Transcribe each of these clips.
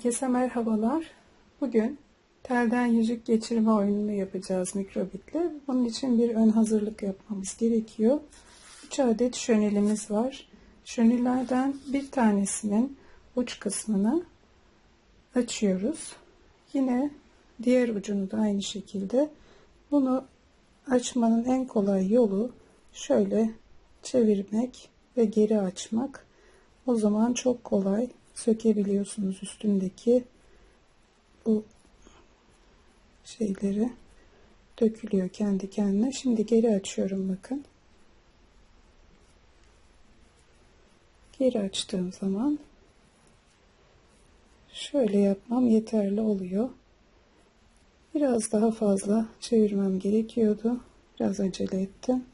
Herkese merhabalar. Bugün telden yüzük geçirme oyununu yapacağız mikrobitle. Bunun için bir ön hazırlık yapmamız gerekiyor. 3 adet şönelimiz var. Şönillerden bir tanesinin uç kısmını açıyoruz. Yine diğer ucunu da aynı şekilde. Bunu açmanın en kolay yolu şöyle çevirmek ve geri açmak. O zaman çok kolay sökebiliyorsunuz üstündeki bu şeyleri dökülüyor kendi kendine. Şimdi geri açıyorum bakın. Geri açtığım zaman şöyle yapmam yeterli oluyor. Biraz daha fazla çevirmem gerekiyordu. Biraz acele ettim.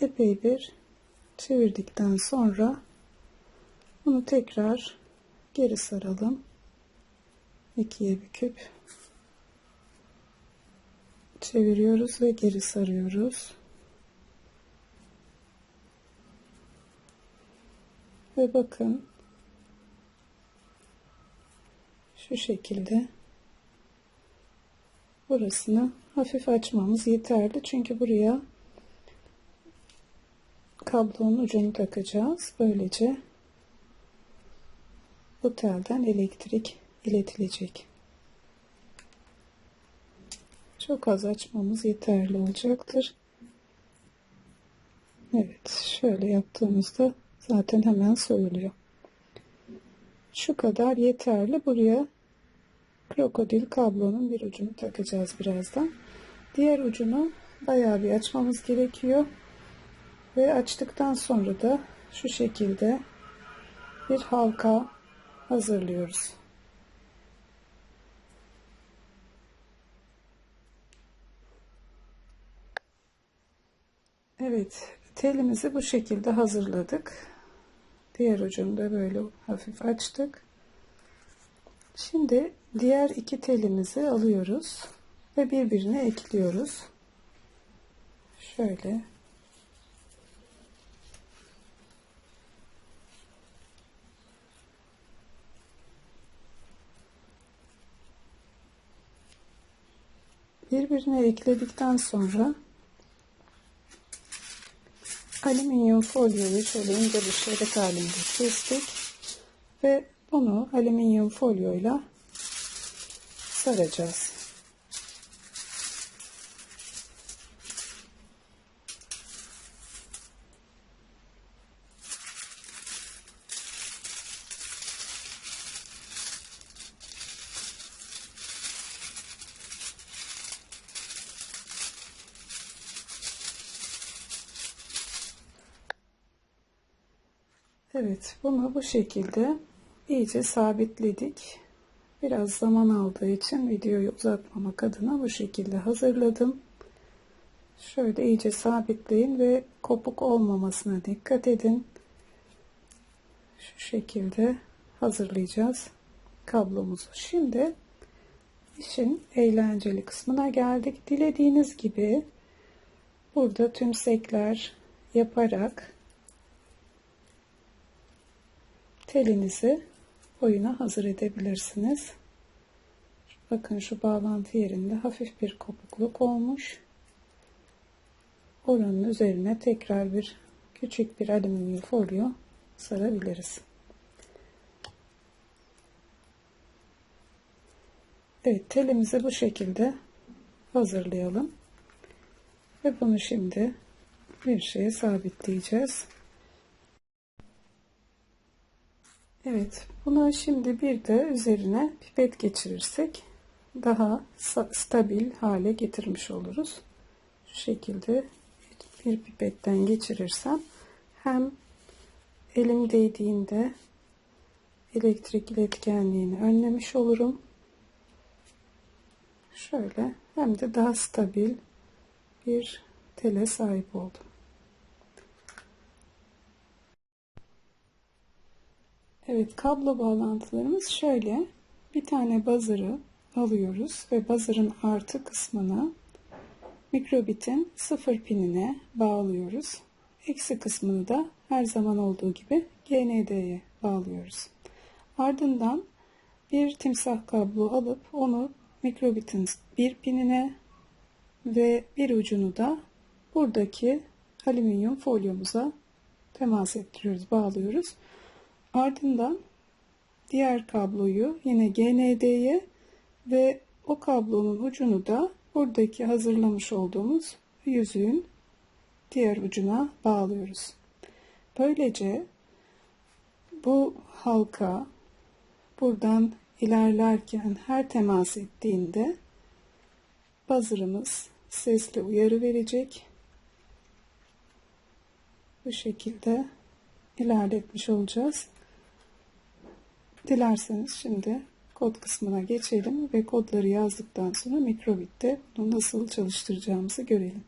Epey bir çevirdikten sonra bunu tekrar geri saralım. ikiye büküp çeviriyoruz ve geri sarıyoruz. Ve bakın şu şekilde burasını hafif açmamız yeterli. Çünkü buraya kablonun ucunu takacağız. Böylece bu telden elektrik iletilecek. Çok az açmamız yeterli olacaktır. Evet şöyle yaptığımızda zaten hemen soyuluyor. Şu kadar yeterli. Buraya krokodil kablonun bir ucunu takacağız birazdan. Diğer ucunu bayağı bir açmamız gerekiyor. Ve açtıktan sonra da şu şekilde bir halka hazırlıyoruz. Evet, telimizi bu şekilde hazırladık. Diğer ucunu da böyle hafif açtık. Şimdi diğer iki telimizi alıyoruz ve birbirine ekliyoruz. Şöyle birbirine ekledikten sonra alüminyum folyoyu şöyle ince bir şerit halinde kestik ve bunu alüminyum folyoyla saracağız. Evet bunu bu şekilde iyice sabitledik. Biraz zaman aldığı için videoyu uzatmamak adına bu şekilde hazırladım. Şöyle iyice sabitleyin ve kopuk olmamasına dikkat edin. Şu şekilde hazırlayacağız kablomuzu. Şimdi işin eğlenceli kısmına geldik. Dilediğiniz gibi burada tümsekler yaparak telinizi oyuna hazır edebilirsiniz. Bakın şu bağlantı yerinde hafif bir kopukluk olmuş. Oranın üzerine tekrar bir küçük bir alüminyum folyo sarabiliriz. Evet telimizi bu şekilde hazırlayalım. Ve bunu şimdi bir şeye sabitleyeceğiz. Evet, buna şimdi bir de üzerine pipet geçirirsek daha stabil hale getirmiş oluruz. Şu şekilde bir pipetten geçirirsem hem elim değdiğinde elektrik iletkenliğini önlemiş olurum. Şöyle hem de daha stabil bir tele sahip oldum. Evet kablo bağlantılarımız şöyle. Bir tane buzzer'ı alıyoruz ve buzzer'ın artı kısmına mikrobitin sıfır pinine bağlıyoruz. Eksi kısmını da her zaman olduğu gibi GND'ye bağlıyoruz. Ardından bir timsah kablo alıp onu mikrobitin bir pinine ve bir ucunu da buradaki alüminyum folyomuza temas ettiriyoruz, bağlıyoruz. Ardından diğer kabloyu yine GND'ye ve o kablonun ucunu da buradaki hazırlamış olduğumuz yüzüğün diğer ucuna bağlıyoruz. Böylece bu halka buradan ilerlerken her temas ettiğinde buzzer'ımız sesli uyarı verecek. Bu şekilde ilerletmiş olacağız. Dilerseniz şimdi kod kısmına geçelim ve kodları yazdıktan sonra Microbit'te bunu nasıl çalıştıracağımızı görelim.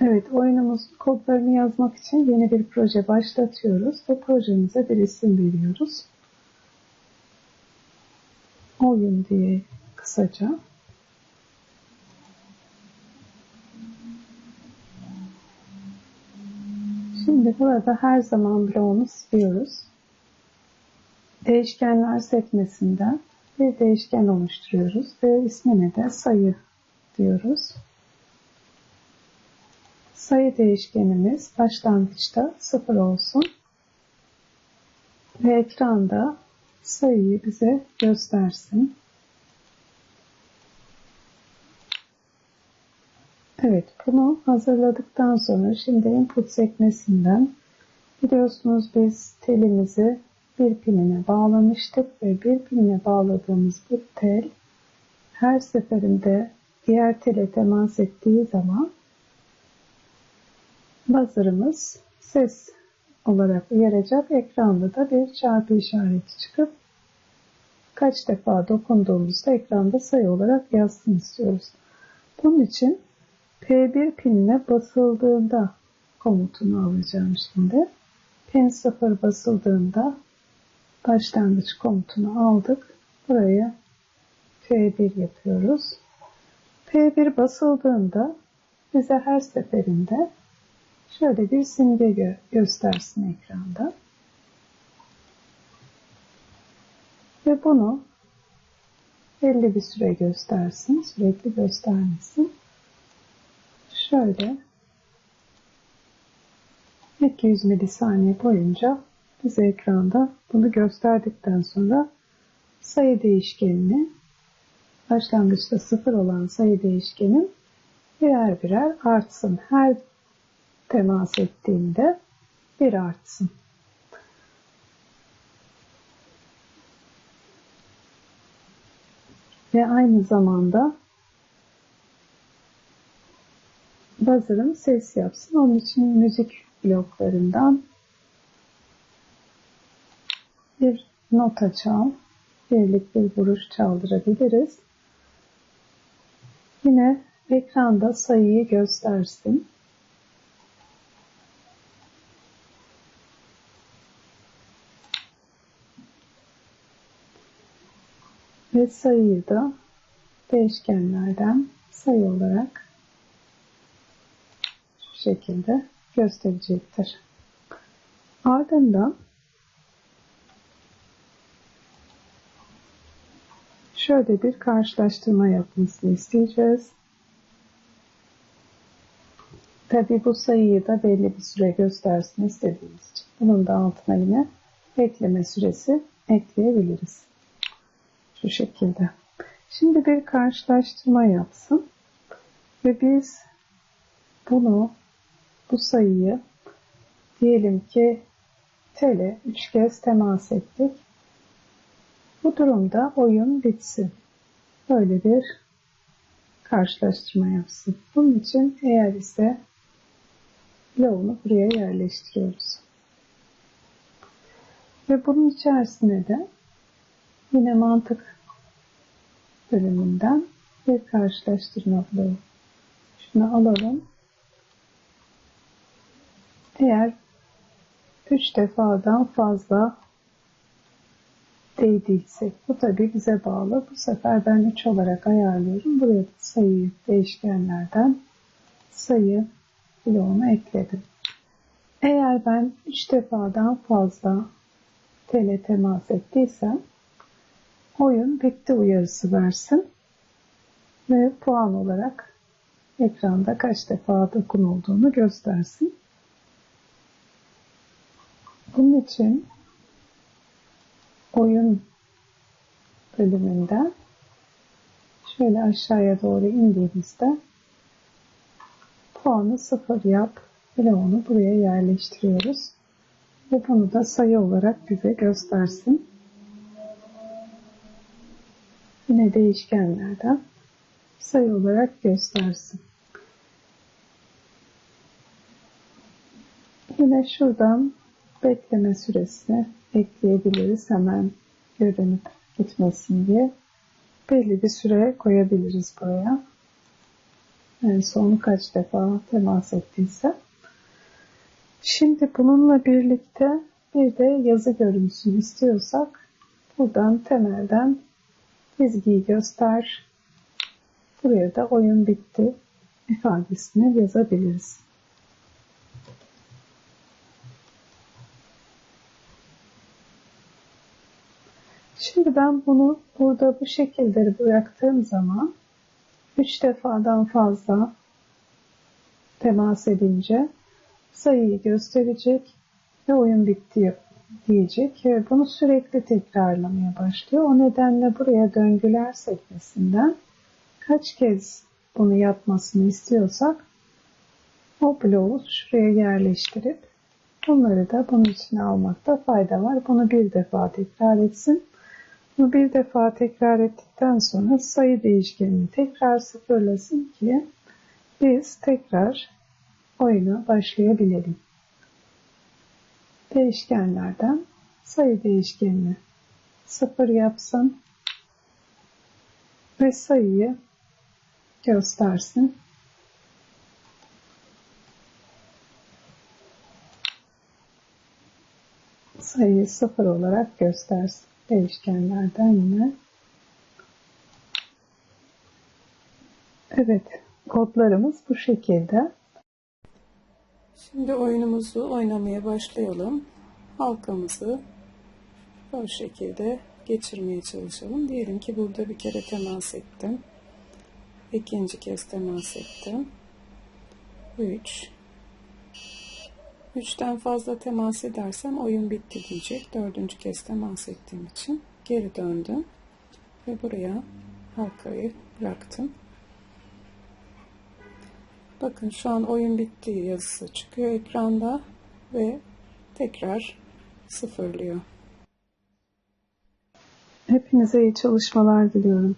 Evet, oyunumuzun kodlarını yazmak için yeni bir proje başlatıyoruz ve projemize bir isim veriyoruz. Oyun diye kısaca. Şimdi burada her zaman bloğunu siliyoruz. Değişkenler sekmesinden bir değişken oluşturuyoruz ve ismine de sayı diyoruz. Sayı değişkenimiz başlangıçta 0 olsun ve ekranda sayıyı bize göstersin. Evet, bunu hazırladıktan sonra şimdi input sekmesinden biliyorsunuz biz telimizi bir pinine bağlamıştık ve bir pinine bağladığımız bu tel her seferinde diğer tele temas ettiği zaman buzzer'ımız ses olarak uyaracak. Ekranda da bir çarpı işareti çıkıp kaç defa dokunduğumuzda ekranda sayı olarak yazsın istiyoruz. Bunun için P1 pinine basıldığında komutunu alacağım şimdi. Pin 0 basıldığında başlangıç komutunu aldık. Buraya P1 yapıyoruz. P1 basıldığında bize her seferinde şöyle bir simge gö göstersin ekranda. Ve bunu belli bir süre göstersin. Sürekli göstermesin. Şöyle 200 milisaniye boyunca bize ekranda bunu gösterdikten sonra sayı değişkenini başlangıçta sıfır olan sayı değişkenin birer birer artsın. Her temas ettiğinde bir artsın. Ve aynı zamanda buzzer'ım ses yapsın. Onun için müzik bloklarından bir nota çal, birlik bir vuruş çaldırabiliriz. Yine ekranda sayıyı göstersin. Ve sayıyı da değişkenlerden sayı olarak şekilde gösterecektir. Ardından şöyle bir karşılaştırma yapmasını isteyeceğiz. Tabi bu sayıyı da belli bir süre göstersin istediğimiz için. Bunun da altına yine bekleme süresi ekleyebiliriz. Şu şekilde. Şimdi bir karşılaştırma yapsın. Ve biz bunu, bu sayıyı diyelim ki tele 3 kez temas ettik. Bu durumda oyun bitsin. Böyle bir karşılaştırma yapsın. Bunun için eğer ise bloğunu buraya yerleştiriyoruz. Ve bunun içerisine de yine mantık bölümünden bir karşılaştırma bloğu. Şunu alalım. Eğer 3 defadan fazla değdiysek bu tabi bize bağlı. Bu sefer ben 3 olarak ayarlıyorum. Buraya sayıyı değişkenlerden sayı bloğunu ekledim. Eğer ben 3 defadan fazla tele temas ettiysem oyun bitti uyarısı versin ve puan olarak ekranda kaç defa dokunulduğunu göstersin. Bunun için oyun bölümünden şöyle aşağıya doğru indiğimizde puanı sıfır yap ve onu buraya yerleştiriyoruz. Ve bunu da sayı olarak bize göstersin. Yine değişkenlerden sayı olarak göstersin. Yine şuradan bekleme süresini ekleyebiliriz. Hemen görünüp gitmesin diye. Belli bir süre koyabiliriz buraya. En son kaç defa temas ettiyse. Şimdi bununla birlikte bir de yazı görünsün istiyorsak buradan temelden çizgiyi göster. Buraya da oyun bitti ifadesini yazabiliriz. Şimdi ben bunu burada bu şekilde bıraktığım zaman 3 defadan fazla temas edince sayıyı gösterecek ve oyun bitti diyecek. Bunu sürekli tekrarlamaya başlıyor. O nedenle buraya döngüler sekmesinden kaç kez bunu yapmasını istiyorsak o bloğu şuraya yerleştirip bunları da bunun içine almakta fayda var. Bunu bir defa tekrar etsin. Bunu bir defa tekrar ettikten sonra sayı değişkenini tekrar sıfırlasın ki biz tekrar oyuna başlayabilelim. Değişkenlerden sayı değişkenini sıfır yapsın ve sayıyı göstersin. Sayıyı sıfır olarak göstersin. Değişkenlerden yine. Evet, kodlarımız bu şekilde. Şimdi oyunumuzu oynamaya başlayalım. Halkamızı bu şekilde geçirmeye çalışalım. Diyelim ki burada bir kere temas ettim. İkinci kez temas ettim. 3 Üçten fazla temas edersem oyun bitti diyecek. Dördüncü kez temas ettiğim için geri döndüm. Ve buraya halkayı bıraktım. Bakın şu an oyun bitti yazısı çıkıyor ekranda ve tekrar sıfırlıyor. Hepinize iyi çalışmalar diliyorum.